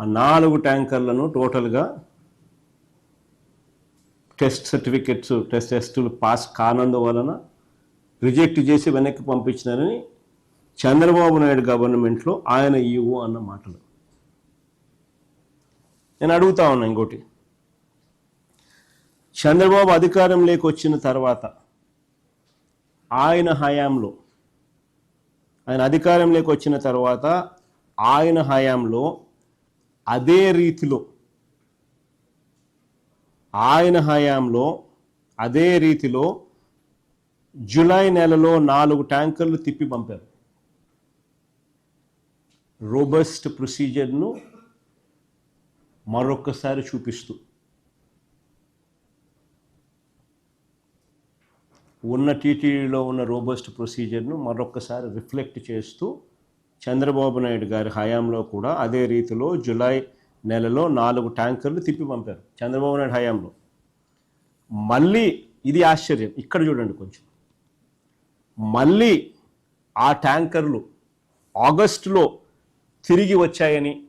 ఆ నాలుగు ట్యాంకర్లను టోటల్గా టెస్ట్ సర్టిఫికెట్స్ టెస్ట్ టెస్టులు పాస్ కానందువలన రిజెక్ట్ చేసి వెనక్కి పంపించినారని చంద్రబాబు నాయుడు గవర్నమెంట్లో ఆయన ఈవో అన్న మాటలు. నేను అడుగుతా ఉన్నా ఇంకోటి. చంద్రబాబు అధికారం వచ్చిన తర్వాత ఆయన హయాంలో ఆయన అధికారం వచ్చిన తర్వాత ఆయన హయాంలో అదే రీతిలో ఆయన హయాంలో అదే రీతిలో జూలై నెలలో నాలుగు ట్యాంకర్లు తిప్పి పంపారు. రోబస్ట్ ప్రొసీజర్ను మరొక్కసారి చూపిస్తూ ఉన్న టీటీడీలో ఉన్న రోబస్ట్ ప్రొసీజర్ను మరొక్కసారి రిఫ్లెక్ట్ చేస్తూ చంద్రబాబు నాయుడు గారి హయాంలో కూడా అదే రీతిలో జూలై నెలలో నాలుగు ట్యాంకర్లు తిప్పి పంపారు చంద్రబాబు నాయుడు హయాంలో. మళ్ళీ ఇది ఆశ్చర్యం. ఇక్కడ చూడండి కొంచెం. మళ్ళీ ఆ ట్యాంకర్లు ఆగస్టులో తిరిగి వచ్చాయని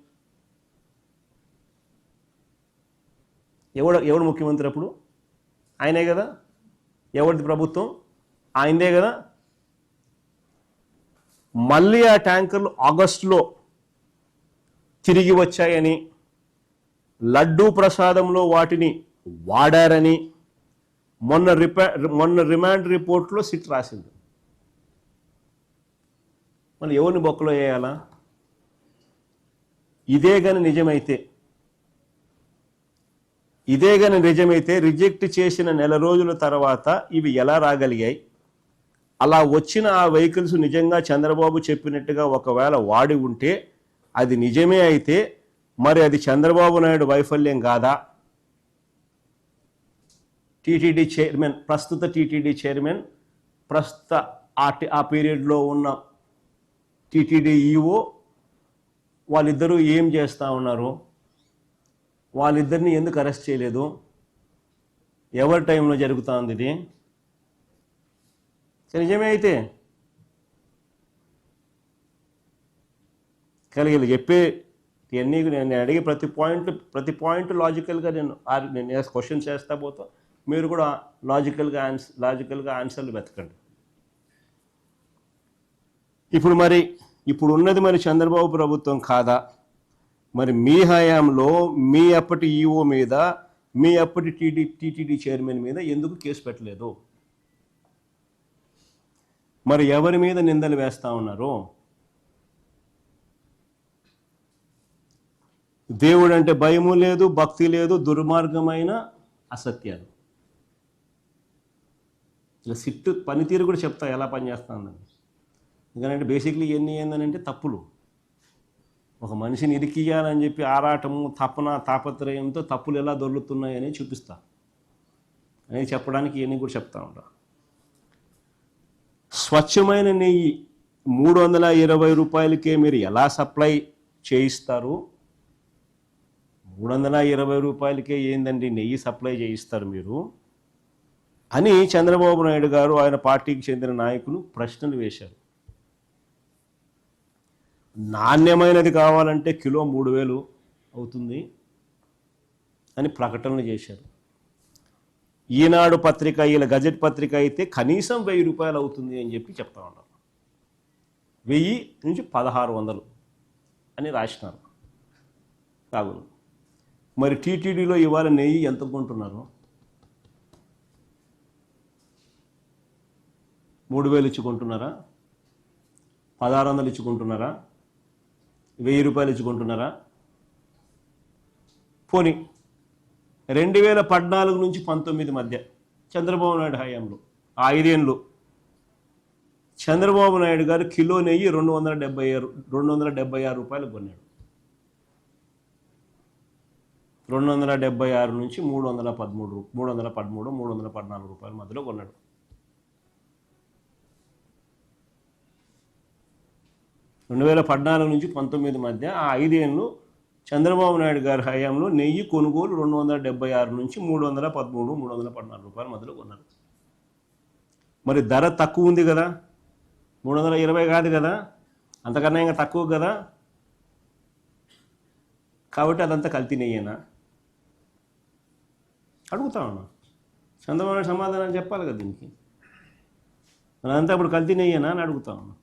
ఎవడు ఎవడు ముఖ్యమంత్రి అప్పుడు? ఆయనే కదా? ఎవరిది ప్రభుత్వం? ఆయనదే కదా? మళ్ళీ ఆ ట్యాంకర్లు ఆగస్టులో తిరిగి వచ్చాయని లడ్డూ ప్రసాదంలో వాటిని వాడారని మొన్న రిపా మొన్న రిమాండ్ రిపోర్ట్లో సిట్ రాసింది. మళ్ళీ ఎవరిని బొక్కలో వేయాలా? ఇదే కానీ నిజమైతే ఇదే కానీ నిజమైతే రిజెక్ట్ చేసిన నెల రోజుల తర్వాత ఇవి ఎలా రాగలిగాయి? అలా వచ్చిన ఆ వెహికల్స్ నిజంగా చంద్రబాబు చెప్పినట్టుగా ఒకవేళ వాడి ఉంటే అది నిజమే అయితే మరి అది చంద్రబాబు నాయుడు వైఫల్యం కాదా? టీటీడీ చైర్మన్ ప్రస్తుత టీటీడీ చైర్మన్ ప్రస్తుత ఆ పీరియడ్లో ఉన్న టీటీడీ ఈఓ వాళ్ళిద్దరూ ఏం చేస్తూ ఉన్నారు? వాళ్ళిద్దరిని ఎందుకు అరెస్ట్ చేయలేదు? ఎవరి టైంలో జరుగుతుంది ఇది? నిజమే అయితే కలిగి చెప్పే ఇవన్నీ నేను అడిగే ప్రతి పాయింట్ ప్రతి పాయింట్ లాజికల్గా నేను నేను క్వశ్చన్స్ చేస్తా పోతా మీరు కూడా లాజికల్గా ఆన్సర్ లాజికల్గా ఆన్సర్లు వెతకండి. ఇప్పుడు మరి ఇప్పుడు ఉన్నది మరి చంద్రబాబు ప్రభుత్వం కాదా? మరి మీ హయాంలో మీ అప్పటి ఈఓ మీద మీ అప్పటి టీడీ టీటీడీ చైర్మన్ మీద ఎందుకు కేసు పెట్టలేదు? మరి ఎవరి మీద నిందలు వేస్తూ ఉన్నారు? దేవుడు అంటే భయము లేదు భక్తి లేదు దుర్మార్గమైన అసత్యాలు. ఇలా సిట్టు పనితీరు కూడా చెప్తా ఎలా పనిచేస్తుందని ఎందుకంటే బేసిక్లీ ఎన్ని ఏందనంటే తప్పులు. ఒక మనిషిని ఇరికియాలని చెప్పి ఆరాటము తపన తాపత్రయంతో తప్పులు ఎలా దొరుకుతున్నాయని చూపిస్తా. అనేది చెప్పడానికి ఇవన్నీ కూడా చెప్తా ఉంటాను స్వచ్ఛమైన నెయ్యి మూడు వందల ఇరవై రూపాయలకే మీరు ఎలా సప్లై చేయిస్తారు? మూడు వందల ఇరవై రూపాయలకే ఏందండి నెయ్యి సప్లై చేయిస్తారు మీరు? అని చంద్రబాబు నాయుడు గారు ఆయన పార్టీకి చెందిన నాయకులు ప్రశ్నలు వేశారు. నాణ్యమైనది కావాలంటే కిలో మూడు వేలు అవుతుంది అని ప్రకటనలు చేశారు. ఈనాడు పత్రిక ఇలా గజెట్ పత్రిక అయితే కనీసం వెయ్యి రూపాయలు అవుతుంది అని చెప్పి చెప్తా ఉన్నారు. వెయ్యి నుంచి పదహారు వందలు అని రాసినారు. కాగులు మరి టీటీడీలో ఇవాళ నెయ్యి ఎంత కొంటున్నారు? మూడు వేలు ఇచ్చుకుంటున్నారా పదహారు వందలు ఇచ్చుకుంటున్నారా వెయ్యి రూపాయలు ఇచ్చుకుంటున్నారా పోనీ రెండు వేల పద్నాలుగు నుంచి పంతొమ్మిది మధ్య చంద్రబాబు నాయుడు హయాంలో ఆ ఐదేళ్ళు. చంద్రబాబు నాయుడు గారు కిలో నెయ్యి రెండు వందల డెబ్బై ఆరు రెండు వందల డెబ్బై ఆరు రూపాయలు కొన్నాడు. రెండు వందల డెబ్బై ఆరు నుంచి మూడు వందల పదమూడు రూ- మూడు వందల పదమూడు మూడు వందల పద్నాలుగు రూపాయల మధ్యలో కొన్నాడు. రెండు వేల పద్నాలుగు నుంచి పంతొమ్మిది మధ్య ఆ ఐదేళ్ళు చంద్రబాబు నాయుడు గారి హయాంలో నెయ్యి కొనుగోలు రెండు వందల డెబ్బై ఆరు నుంచి మూడు వందల పదమూడు మూడు వందల పద్నాలుగు రూపాయల మధ్యలో కొన్నారు. మరి ధర తక్కువ ఉంది కదా? మూడు వందల ఇరవై కాదు కదా? అంతకన్నా ఇంకా తక్కువ కదా? కాబట్టి అదంతా కల్తీ నెయ్యేనా? అడుగుతా ఉన్నా. చంద్రబాబు నాయుడు సమాధానం చెప్పాలి కదా దీనికి. అదంతా ఇప్పుడు కల్తీ నెయ్యేనా అని అడుగుతా ఉన్నా.